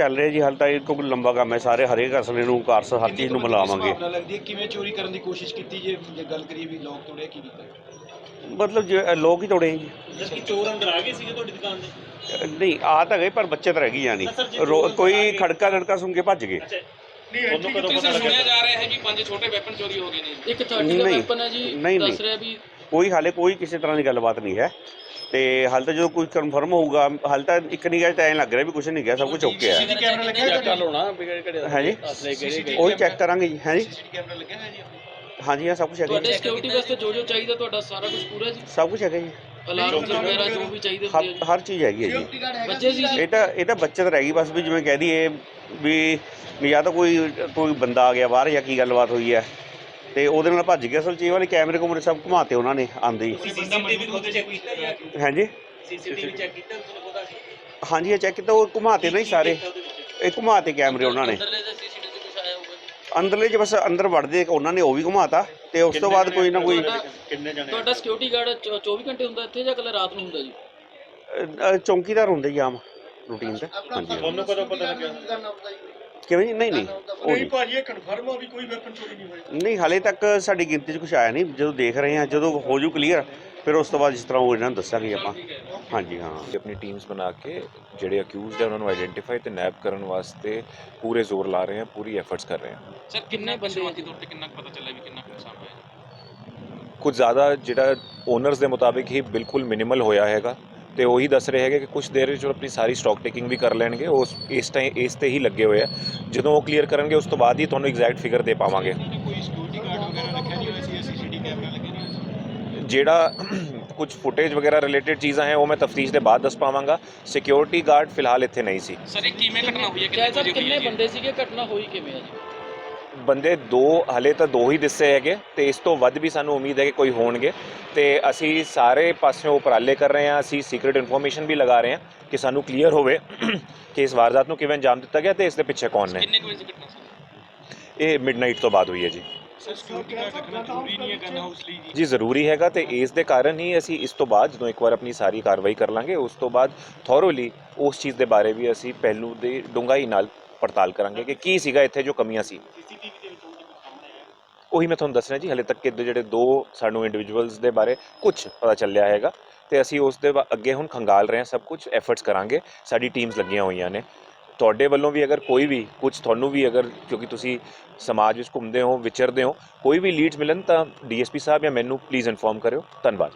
ਚੱਲ ਰਿਹਾ ਜੀ ਹਾਲ ਤਾਂ ਇਹ ਕੋਈ ਲੰਬਾ ਕੰਮ ਹੈ ਸਾਰੇ ਹਰੇਕ ਅਸਲੇ ਨੂੰ ਕਾਰਸ ਹਰ ਚੀਜ਼ ਨੂੰ ਮਿਲਾਵਾਂਗੇ। ਭਾਵਨਾ ਲੱਗਦੀ ਹੈ ਕਿਵੇਂ ਚੋਰੀ ਕਰਨ ਦੀ ਕੋਸ਼ਿਸ਼ ਕੀਤੀ ਜੇ ਜੇ ਗੱਲ ਕਰੀਏ ਵੀ ਲੋਕ ਤੋੜਿਆ ਕੀ ਕੀਤਾ? ਮਤਲਬ ਜੇ ਲੋਕ ਹੀ ਤੋੜੇ ਜੀ। ਜਦ ਕਿ ਚੋਰ ਅੰਦਰ ਆ ਗਏ ਸੀਗੇ ਤੁਹਾਡੀ ਦੁਕਾਨ ਦੇ ਅ, ਨਹੀਂ ਆ ਤਾਂ ਗਏ ਪਰ ਬੱਚੇ ਤਾਂ ਰਹਿ ਗਈ ਜਾਨੀ ਸਰ, ਜੇ ਰੋ- ਲੋਕ ਕੋਈ ਖੜਕਾ ਖੜਕਾ ਸੁਣ ਕੇ ਭੱਜ ਗਏ। ਅੱਛਾ ਤੁਹਾਨੂੰ ਕਦੋਂ ਪਤਾ ਸੁਣਿਆ ਲੱਗਾ ਜਾ ਰਿਹਾ ਹੈ ਕਿ ਪੰਜ ਛੋਟੇ ਵੈਪਨ ਚੋਰੀ ਹੋ ਗਏ ਨੇ ਇੱਕ 30 ਦਾ ਨਹੀਂ, ਵੈਪਨ ਹੈ ਜੀ ਨਹੀਂ, ਦੱਸ ਨਹੀਂ। ਰਿਹਾ ਵੀ ਕੋਈ ਹਾਲੇ ਕੋਈ ਕਿਸੇ ਤਰ੍ਹਾਂ ਦੀ ਗੱਲਬਾਤ ਨਹੀਂ ਹੈ। ਤੇ ਹਾਲ ਤਾਂ ਜਦੋਂ ਕੋਈ ਕਨਫਰਮ ਹੋਊਗਾ ਹਾਲ ਤਾਂ ਇੱਕ ਨਿਗਾਹ 'ਚ ਐਂ ਲੱਗ ਰਿਹਾ ਵੀ ਕੁਝ ਨਹੀਂ ਗਿਆ ਸਭ ਕੁਝ ਓਕੇ ਹੈ ਕੈਮਰਾ ਲੱਗਿਆ ਚੈੱਕ ਕਰ ਲਓ ਨਾ ਵਿਗੜ ਘੜੇ ਹੈ ਜੀ ਅਸਲੇ ਕਿਹੜੇ ਗਏ ਉਹੀ ਚੈੱਕ ਕਰਾਂਗੇ ਜੀ ਹੈ ਜੀ ਸੀਸੀਟੀਵੀ ਕੈਮਰਾ ਲੱਗਿਆ ਹੋਇਆ ਜੀ? ਆਪਣੇ? ਹਾਂਜੀ ਹਾਂ ਸਭ ਕੁਝ ਹੈਗਾ ਤੁਹਾਡੇ ਜੀ ਸਿਕਿਉਰਿਟੀ ਵਾਸਤੇ ਜੋ ਜੋ ਚਾਹੀਦਾ ਤੁਹਾਡਾ ਸਾਰਾ ਕੁਝ ਪੂਰਾ ਜੀ? ਸਭ ਕੁਝ ਹੈਗਾ ਜੀ। ਅਲਾਰਮ ਵਗੈਰਾ ਜੋ ਵੀ ਚਾਹੀਦੇ ਹਰ ਹੁੰਦੇ ਆ ਹਰ ਚੀਜ਼ ਹੈਗੀ ਹੈ ਜੀ। ਜੀ ਬੱਚੇ ਸੀ ਜੀ ਇਹ ਤਾਂ ਇਹ ਤਾਂ ਬੱਚਤ ਰਹਿ ਗਈ ਬਸ ਵੀ ਜਿਵੇਂ ਕਹਿ ਦਈਏ ਵੀ ਵੀ ਜਾਂ ਤਾਂ ਕੋਈ ਕੋਈ ਬੰਦਾ ਆ ਗਿਆ ਬਾਹਰ ਜਾਂ ਕੀ ਗੱਲਬਾਤ ਹੋਈ ਹੈ ਤੇ ਉਹਦੇ ਨਾਲ ਭੱਜ ਗਿਆ ਅਸਲ 'ਚ ਇਹ ਵਾਲੇ ਕੈਮਰੇ ਕੁਮਰੇ ਸਭ ਘੁਮਾਤੇ ਉਹਨਾਂ ਨੇ ਆਂਦੇ ਹੀ। ਸੀਸੀਟੀਵੀ ਨੂੰ ਚੈੱਕ ਕੀਤਾ ਜਾਂ ਹਾਂਜੀ? ਸੀਸੀਟੀਵੀ ਚੈੱਕ ਕੀਤਾ ਤੁਹਾਨੂੰ ਪਤਾ ਹਾਂਜੀ ਇਹ ਚੈੱਕ ਕੀਤਾ ਉਹ ਘੁਮਾਤੇ ਨਹੀਂ ਸਾਰੇ। ਇਹ ਘੁਮਾਤੇ ਕੈਮਰੇ ਉਹਨਾਂ ਨੇ। ਅੰਦਰਲੇ ਜੀ? ਬਸ ਅੰਦਰ ਵੜਦੇ ਉਹਨਾਂ ਨੇ ਉਹ ਵੀ ਘੁਮਾਤਾ ਤੇ ਉਸ ਤੋਂ ਬਾਅਦ ਕੋਈ ਨਾ ਕੋਈ ਕਿੰਨੇ ਜਣੇ ਤੁਹਾਡਾ ਸਿਕਿਉਰਿਟੀ ਗਾਰਡ 24 ਘੰਟੇ ਹੁੰਦਾ ਇੱਥੇ ਜਾਂ ਕੱਲ ਰਾਤ ਨੂੰ ਹੁੰਦਾ ਜੀ? ਚੌਂਕੀਦਾਰ ਹੁੰਦੇ ਜੀ ਆਮ ਰੂਟੀਨ ਤੇ। ਹਾਂਜੀ। ਤੁਹਾਨੂੰ ਕਦੋਂ ਪਤਾ ਲੱਗਿਆ? ਕਿਵੇਂ ਜੀ? ਨਹੀਂ ਨਹੀਂ ਉਹ ਨਹੀਂ। ਭਾਜੀ ਇਹ ਕਨਫਰਮ ਆ ਵੀ ਕੋਈ ਵੈਪਨ ਚੋਰੀ ਨਹੀਂ ਹੋਇਆ ਨਹੀਂ ਹਾਲੇ ਤੱਕ ਸਾਡੀ ਗਿਣਤੀ 'ਚ ਕੁਝ ਆਇਆ ਨਹੀਂ। ਜਦੋਂ ਦੇਖ ਰਹੇ ਹਾਂ ਜਦੋਂ ਹੋ ਜੂ ਕਲੀਅਰ ਫਿਰ ਉਸ ਤੋਂ ਬਾਅਦ ਜਿਸ ਤਰ੍ਹਾਂ ਉਹ ਇਹਨਾਂ ਨੂੰ ਦੱਸਾਂਗੇ ਆਪਾਂ। ਹਾਂਜੀ ਹਾਂ। ਅਸੀਂ ਆਪਣੀ ਟੀਮਸ ਬਣਾ ਕੇ ਜਿਹੜੇ ਅਕਿਊਜ਼ਡ ਹੈ ਉਹਨਾਂ ਨੂੰ ਆਈਡੈਂਟੀਫਾਈ ਤੇ ਨੈਪ ਕਰਨ ਵਾਸਤੇ ਪੂਰੇ ਜ਼ੋਰ ਲਾ ਰਹੇ ਹਾਂ ਪੂਰੀ ਐਫਰਟਸ ਕਰ ਰਹੇ ਹਾਂ। ਸਰ ਕਿੰਨੇ ਬੰਦੇ ਆ ਜੀ ਤੌਰ ਤੇ ਕਿੰਨਾ ਕੁ ਪਤਾ ਚੱਲਿਆ ਵੀ ਕਿੰਨਾ ਕੁ ਨੁਕਸਾਨ ਹੋਇਆ? ਕੁਝ ਜ਼ਿਆਦਾ ਜਿਹੜਾ ਓਨਰਸ ਦੇ ਮੁਤਾਬਿਕ ਹੀ ਬਿਲਕੁਲ ਮਿਨੀਮਲ ਹੋਇਆ ਹੈਗਾ। ਤੇ ਉਹੀ ਦੱਸ ਰਹੇ ਹੈਗੇ ਕਿ ਕੁਝ ਦੇਰ ਵਿੱਚ ਉਹ ਆਪਣੀ ਸਾਰੀ ਸਟਾਕ ਟੇਕਿੰਗ ਵੀ ਕਰ ਲੈਣਗੇ। ਉਸ ਇਸ ਟਾਈਮ ਇਸ ਤੇ ਹੀ ਲੱਗੇ ਹੋਏ ਆ। ਜਦੋਂ ਉਹ ਕਲੀਅਰ ਕਰਨਗੇ ਉਸ ਤੋਂ ਬਾਅਦ ਹੀ ਤੁਹਾਨੂੰ ਐਗਜ਼ੈਕਟ ਫਿਗਰ ਦੇ ਪਾਵਾਂਗੇ। ਕੋਈ ਸਿਕਿਉਰਿਟੀ ਗਾਰਡ ਵਗੈਰਾ ਰੱਖਿਆ ਨਹੀਂ ਹੋਇਆ ਸੀ ਸੀਸੀਟੀਵੀ ਕੈਮਰਾ ਲੱਗੇ ਨਹੀਂ ਹੋਏ ਸੀ ਜਿਹੜਾ ਕੁਝ ਫੁਟੇਜ ਵਗੈਰਾ ਰਿਲੇਟਡ ਚੀਜ਼ਾਂ ਹੈ ਉਹ ਮੈਂ ਤਫਤੀਸ਼ ਦੇ ਬਾਅਦ ਦੱਸ ਪਾਵਾਂਗਾ। ਸਿਕਿਉਰਿਟੀ ਗਾਰਡ ਫਿਲਹਾਲ ਇੱਥੇ ਨਹੀਂ ਸੀ। ਸਰ ਇਹ ਕਿਵੇਂ ਘਟਨਾ ਹੋਈ ਹੈ? ਕਿੰਨੇ ਬੰਦੇ ਸੀਗੇ? ਘਟਨਾ ਹੋਈ ਕਿਵੇਂ ਆ ਜੀ? ਬੰਦੇ ਦੋ ਹਲੇ ਤਾਂ ਦੋ ਹੀ ਦਿਸੇ ਹੈਗੇ ਤੇ ਇਸ ਤੋਂ ਵੱਧ ਵੀ ਸਾਨੂੰ ਉਮੀਦ ਹੈ ਕਿ ਕੋਈ ਹੋਣਗੇ। ਤੇ ਅਸੀਂ ਸਾਰੇ ਪਾਸਿਓਂ ਉਪਰਾਲੇ ਕਰ ਰਹੇ ਹਾਂ ਅਸੀਂ ਸੀਕ੍ਰੀਟ ਇਨਫੋਰਮੇਸ਼ਨ ਵੀ ਲਗਾ ਰਹੇ ਹਾਂ ਕਿ ਸਾਨੂੰ ਕਲੀਅਰ ਹੋਵੇ ਕਿ ਇਸ ਵਾਰਦਾਤ ਨੂੰ ਕਿਵੇਂ ਅੰਜਾਮ ਦਿੱਤਾ ਗਿਆ ਤੇ ਇਸ ਦੇ ਪਿੱਛੇ ਕੌਣ ਨੇ। ਕਿੰਨੇ ਵਜੇ ਘਟਨਾ ਸੀ? ਇਹ ਮਿਡਨਾਈਟ ਤੋਂ ਬਾਅਦ ਹੋਈ ਹੈ ਜੀ। ਸਰ ਸਿਕਿਉਰਿਟੀ ਗਾਰਡ ਰੱਖਣਾ ਜ਼ਰੂਰੀ ਨਹੀਂ ਹੈ ਗਨ ਹਾਊਸ ਲਈ ਜੀ। ਜੀ ਜ਼ਰੂਰੀ ਹੈਗਾ ਤੇ ਇਸ ਦੇ ਕਾਰਨ ਹੀ ਅਸੀਂ ਇਸ ਤੋਂ ਬਾਅਦ ਜਦੋਂ ਇੱਕ ਵਾਰ ਆਪਣੀ ਸਾਰੀ ਕਾਰਵਾਈ ਕਰ ਲਾਂਗੇ ਉਸ ਤੋਂ ਬਾਅਦ ਥੋਰੋਲੀ ਉਸ ਚੀਜ਼ ਦੇ ਬਾਰੇ ਵੀ ਅਸੀਂ ਪਹਿਲੂ ਦੇ ਡੂੰਘਾਈ ਨਾਲ ਪੜਤਾਲ ਕਰਾਂਗੇ ਕਿ ਕੀ ਸੀਗਾ ਇੱਥੇ ਜੋ ਕਮੀਆਂ ਸੀ। ਉਹ ਮੈਂ ਤੁਹਾਨੂੰ ਦੱਸ ਰਿਹਾ ਜੀ ਹਲੇ ਤੱਕ ਕਿ ਜਿਹੜੇ ਦੋ ਸਾਨੂੰ ਇੰਡੀਵਿਜੂਅਲਸ ਦੇ ਬਾਰੇ ਕੁਝ ਪਤਾ ਚੱਲਿਆ ਹੈਗਾ ਤੇ ਅਸੀਂ ਉਸ ਦੇ ਅੱਗੇ ਹੁਣ ਖੰਗਾਲ ਰਹੇ ਹਾਂ ਸਭ ਕੁਝ ਐਫਰਟਸ ਕਰਾਂਗੇ। ਸਾਡੀ ਟੀਮਸ ਲੱਗੀਆਂ ਹੋਈਆਂ ਨੇ। ਤੁਹਾਡੇ ਵੱਲੋਂ ਵੀ ਅਗਰ ਕੋਈ ਵੀ ਕੁਝ ਤੁਹਾਨੂੰ ਵੀ ਅਗਰ ਕਿਉਂਕਿ ਤੁਸੀਂ ਸਮਾਜ ਵਿੱਚ ਘੁੰਮਦੇ ਹੋ ਵਿਚਰਦੇ ਹੋ ਕੋਈ ਵੀ ਲੀਡਸ ਮਿਲਣ ਤਾਂ ਡੀਐਸਪੀ ਸਾਹਿਬ ਜਾਂ ਮੈਨੂੰ ਪਲੀਜ਼ ਇਨਫੋਰਮ ਕਰਿਓ। ਧੰਨਵਾਦ।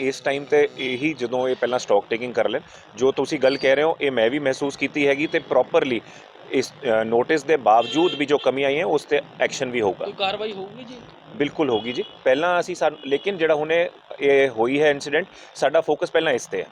ਇਸ ਟਾਈਮ ਤੇ ਇਹੀ ਜਦੋਂ ਇਹ ਪਹਿਲਾਂ ਸਟਾਕ ਟੇਕਿੰਗ ਕਰ ਲੈਣ ਜੋ ਤੁਸੀਂ ਗੱਲ ਕਹਿ ਰਹੇ ਹੋ ਇਹ ਮੈਂ ਵੀ ਮਹਿਸੂਸ ਕੀਤੀ ਹੈਗੀ ਤੇ ਪ੍ਰੋਪਰਲੀ ਇਸ ਨੋਟਿਸ ਦੇ ਬਾਵਜੂਦ ਵੀ ਜੋ ਕਮੀ ਆਈ ਹੈ ਉਸ ਤੇ ਐਕਸ਼ਨ ਵੀ ਹੋਊਗਾ। ਕੋਈ ਕਾਰਵਾਈ ਹੋਊਗੀ ਜੀ? ਬਿਲਕੁਲ ਹੋਗੀ ਜੀ। ਪਹਿਲਾਂ ਅਸੀਂ ਲੇਕਿਨ ਜਿਹੜਾ ਹੁਣੇ ਇਹ ਹੋਈ ਹੈ ਇਨਸੀਡੈਂਟ ਸਾਡਾ ਫੋਕਸ ਪਹਿਲਾਂ ਇਸ ਤੇ ਹੈ।